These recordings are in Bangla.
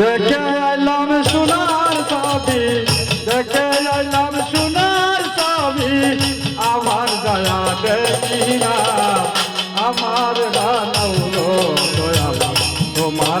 দেখে আইলাম সোনার সাবি দেখে আইলাম সোনার সাবি আমার দয়া দেখি না, আমার গান তোমার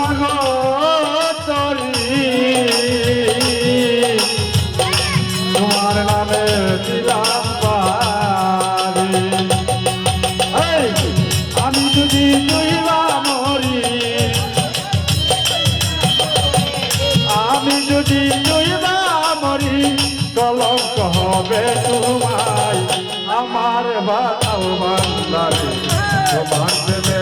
বাংলার সমান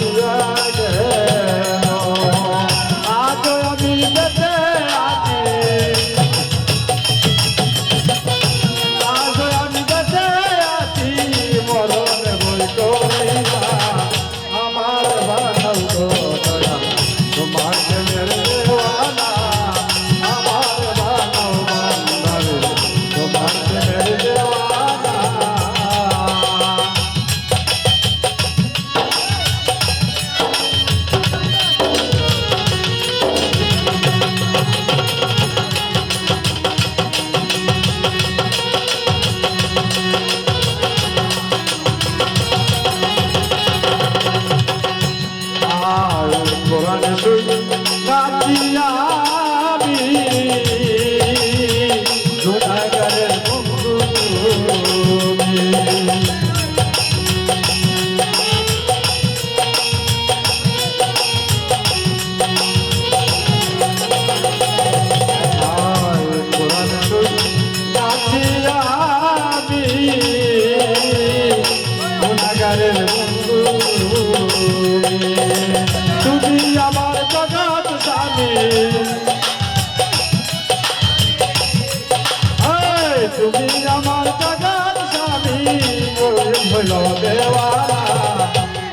right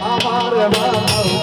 আমার বাবা